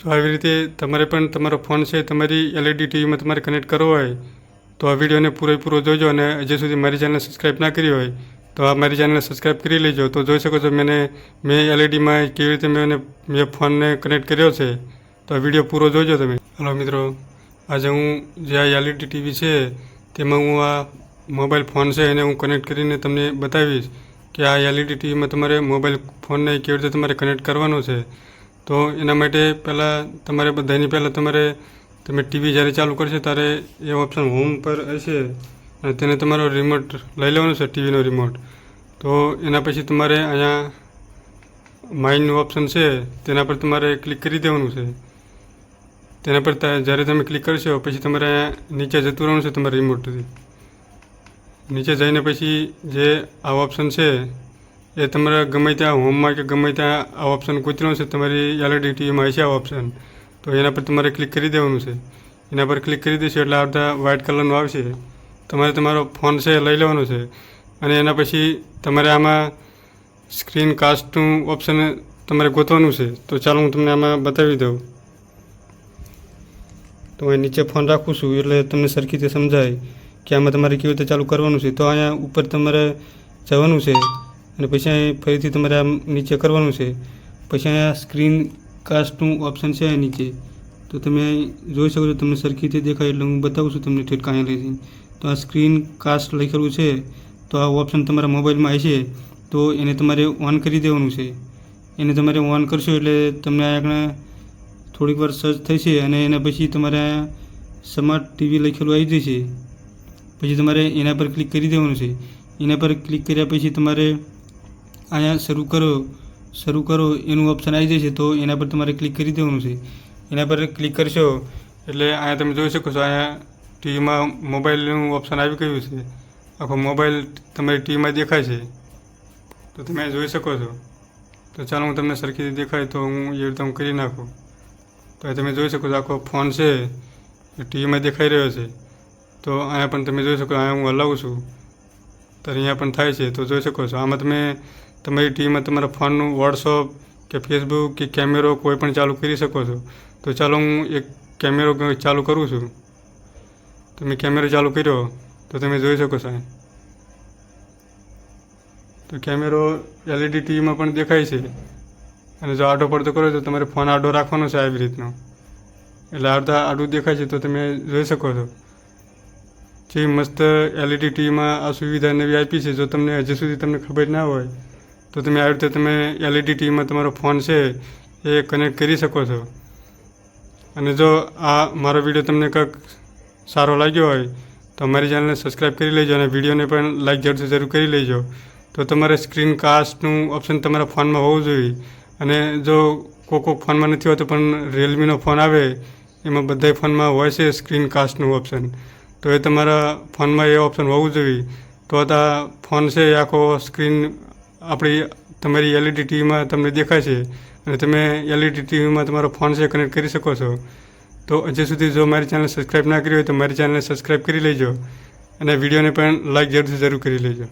જો આવી રીતે તમારે પણ તમારો ફોન છે, તમારી એલઈડી ટીવીમાં તમારે કનેક્ટ કરવો હોય, તો આ વિડીયોને પૂરેપૂરો જોજો અને હજી સુધી મારી ચેનલ સબસ્ક્રાઈબ ના કરી હોય, તો આ મારી ચેનલને સબસ્ક્રાઈબ કરી લેજો. તો જોઈ શકો છો મેં મેં એલઈડીમાં કેવી રીતે મેં મેં ફોનને કનેક્ટ કર્યો છે, તો આ વીડિયો પૂરો જોજો તમે. હલો મિત્રો, આજે હું જે આ એલઈડી ટીવી છે, તેમાં હું આ મોબાઈલ ફોન છે એને હું કનેક્ટ કરીને તમને બતાવીશ કે આ એલઈડી ટીવીમાં તમારે મોબાઈલ ફોનને કેવી રીતે તમારે કનેક્ટ કરવાનો છે. તો એના માટે પહેલાં તમારે બધાની પહેલાં તમારે, તમે ટીવી જ્યારે ચાલુ કરશો ત્યારે એ ઓપ્શન હોમ પર હશે અને તેને તમારો રિમોટ લઈ લેવાનો છે ટીવીનો રિમોટ તો એના પછી તમારે અહીંયા માઇનનું ઓપ્શન છે, તેના પર તમારે ક્લિક કરી દેવાનું છે. તેના પર જ્યારે તમે ક્લિક કરશો, પછી તમારે અહીંયા નીચે જતું રહેવાનું છે તમારા રિમોટથી નીચે જઈને પછી જે આ ઓપ્શન છે એ તમારે ગમે ત્યાં હોમમાં કે ગમે ત્યાં આ ઓપ્શન કૂતરો છે, તમારી એલઈડી ટીવીમાં હશે આ ઓપ્શન તો એના પર તમારે ક્લિક કરી દેવાનું છે. એના પર ક્લિક કરી દેશો એટલે આ બધા વ્હાઇટ કલરનું આવશે. તમારે તમારો ફોન છે લઈ લેવાનો છે. અને એના પછી તમારે આમાં સ્ક્રીન કાસ્ટનું ઓપ્શન તમારે ગોતવાનું છે. તો ચાલો હું તમને આમાં બતાવી દઉં. તો અહીં નીચે ફોન રાખું છું એટલે તમને સરખી રીતે સમજાય કે આમાં તમારે કેવી રીતે ચાલુ કરવાનું છે. તો અહીંયા ઉપર તમારે જવાનું છે. અને પછી અહીંયા ફરીથી તમારે આમ નીચે કરવાનું છે. પછી અહીંયા સ્ક્રીન કાસ્ટનું ઓપ્શન છે નીચે. તો તમે જોઈ શકો છો, તમને સરખી રીતે દેખાય એટલે હું બતાવું છું તમને ઠેઠ કાંઈ લઈ તો આ સ્ક્રીન કાસ્ટ લખેલું છે, તો આ ઓપ્શન તમારા મોબાઈલમાં હશે તો એને તમારે ઓન કરી દેવાનું છે. એને તમારે ઓન કરશો એટલે તમને આગળ થોડીક વાર સર્ચ થશે અને એના પછી તમારે સ્માર્ટ ટીવી લખેલું આવી જશે. પછી તમારે એના પર ક્લિક કરી દેવાનું છે. એના પર ક્લિક કર્યા પછી તમારે અહીંયા શરૂ કરો શરૂ કરો, એનું ઓપ્શન આવી જશે તો એના પર તમારે ક્લિક કરી દેવાનું છે. એના પર ક્લિક કરશો, એટલે અહીંયા તમે જોઈ શકો છો, અહીંયા ટીવીમાં મોબાઈલનું ઓપ્શન આવી ગયું છે. આખો મોબાઈલ તમારી ટીવીમાં દેખાય છે. તો તમે જોઈ શકો છો. તો ચાલો હું તમને સરખી દેખાય તો હું એ રીતે હું કરી નાખું. તો તમે જોઈ શકો છો, આખો ફોન છે, એ ટીવીમાં દેખાઈ રહ્યો છે. તો અહીંયા પણ તમે જોઈ શકો અહીંયા હું હલાવું છું. તો અહીંયા પણ થાય છે. તો જોઈ શકો છો, આમાં તમે તમારી ટીવીમાં તમારા ફોનનું વોટ્સઅપ કે ફેસબુક કે કેમેરો કોઈ પણ ચાલુ કરી શકો છો, તો ચાલો હું એક કેમેરો ચાલુ કરું છું. તમે કેમેરો ચાલુ કર્યો, તો તમે જોઈ શકો સાહેબ તો કેમેરો એલઈડી ટીવીમાં પણ દેખાય છે. અને જો આડો પડતો કરો તો તમારે ફોન આડો રાખવાનો છે આવી રીતનો. એટલે આડતા આડું દેખાય છે તો તમે જોઈ શકો છો. જે મસ્ત એલઈડી ટીવીમાં આ સુવિધા નવી આપી છે, જો તમને હજી સુધી તમને ખબર ના હોય તો તમે આવી રીતે તમે એલઈડી ટીવીમાં તમારો ફોન છે એ કનેક્ટ કરી શકો છો. અને જો આ મારો વીડિયો તમને કંઈક સારો લાગ્યો હોય, તો અમારી ચેનલને સબસ્ક્રાઈબ કરી લેજો અને વિડીયોને પણ લાઈક જરૂર જરૂર કરી લેજો. તો તમારે સ્ક્રીન કાસ્ટનું ઓપ્શન તમારા ફોનમાં હોવું જોઈએ. અને જો કોઈ કોઈ ફોનમાં નથી હોતો પણ રિયલમીનો ફોન આવે, એમાં બધા ફોનમાં હોય છે સ્ક્રીન કાસ્ટનું ઓપ્શન તો એ તમારા ફોનમાં એ ઓપ્શન હોવું જોઈએ. તો આ ફોન છે એ આખો સ્ક્રીન આપણી તમારી એલઈડી ટીવીમાં તમને દેખાશે અને તમે એલઈડી ટીવીમાં તમારો ફોન છે કનેક્ટ કરી શકો છો. તો હજી સુધી જો મારી ચેનલ સબસ્ક્રાઈબ ના કરી હોય તો મારી ચેનલને સબસ્ક્રાઈબ કરી લેજો અને વિડીયોને પણ લાઈક જરૂરથી જરૂર કરી લેજો.